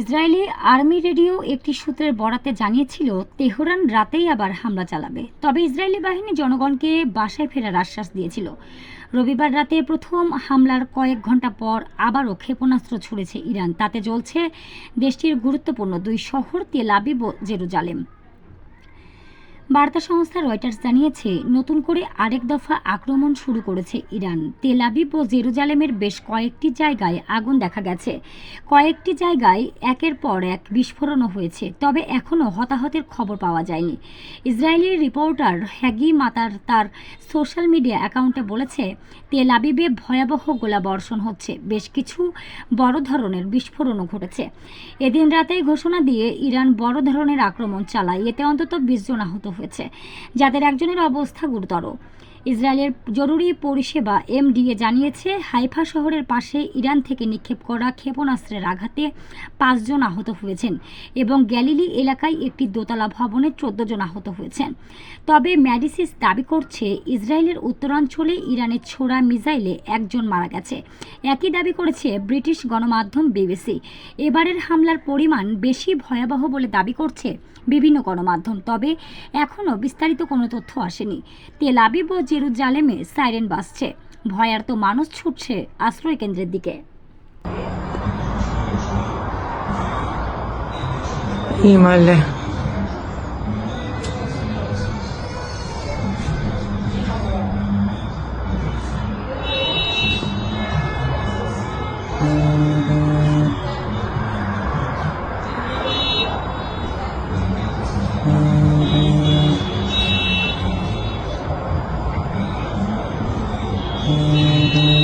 Israeli army radio একটি সূত্রের বরাতে জানিয়েছিল, তেহরান রাতেই আবার হামলা চালাবে। তবে ইসরায়েলি বাহিনী জনগণকে বাসায় ফেরার আশ্বাস দিয়েছিল। রবিবার রাতে প্রথম হামলার কয়েক ঘণ্টা পর আবারও ক্ষেপণাস্ত্র ছুড়েছে ইরান। তাতে জ্বলছে দেশটির গুরুত্বপূর্ণ দুই শহর তেল আবিব ও জেরুজালেম। বার্তা সংস্থা রয়টার্স জানিয়েছে, নতুন করে আরেক দফা আক্রমণ শুরু করেছে ইরান। তেল আবিব ও জেরুজালেমের বেশ কয়েকটি জায়গায় আগুন দেখা গেছে। কয়েকটি জায়গায় একের পর এক বিস্ফোরণও হয়েছে, তবে এখনও হতাহতের খবর পাওয়া যায়নি। ইসরায়েলি রিপোর্টার হ্যাগি মাতার তার সোশ্যাল মিডিয়া অ্যাকাউন্টে বলেছে, তেল আবিবে ভয়াবহ গোলাবর্ষণ হচ্ছে। বেশ কিছু বড় ধরনের বিস্ফোরণও ঘটেছে। এদিন রাতেই ঘোষণা দিয়ে ইরান বড় ধরনের আক্রমণ চালায়। এতে অন্তত বিশ জন আহত হয়েছে। যাদের একজনের অবস্থা গুরুতর। ইসরায়েলের জরুরি পরিষেবা এমডিএ জানিয়েছে, হাইফা শহরের পাশে ইরান থেকে নিক্ষেপ করা ক্ষেপণাস্ত্রের আঘাতে পাঁচজন আহত হয়েছেন এবং গ্যালিলি এলাকায় একটি দোতলা ভবনে চোদ্দ জন আহত হয়েছেন। তবে ম্যাডিসিস দাবি করছে, ইসরায়েলের উত্তরাঞ্চলে ইরানের ছোড়া মিসাইলে একজন মারা গেছে। একই দাবি করেছে ব্রিটিশ গণমাধ্যম বিবিসি। এবারের হামলার পরিমাণ বেশি ভয়াবহ বলে দাবি করছে বিভিন্ন গণমাধ্যম। তবে এখনও বিস্তারিত কোনো তথ্য আসেনি। তেল আবিব ও জেরুজালেমে সাইরেন বাজছে ভয়ার্ত মানুষ ছুটছে আশ্রয় কেন্দ্রের দিকে Himmel. Mm-hmm.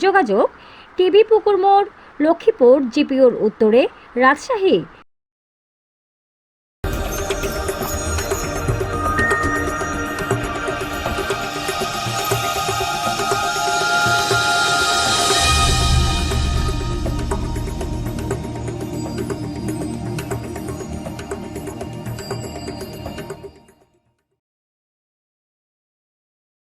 যোগাযোগ টিবি পুকুর মোড় লক্ষ্মীপুর জিপিওর উত্তরে রাজশাহী।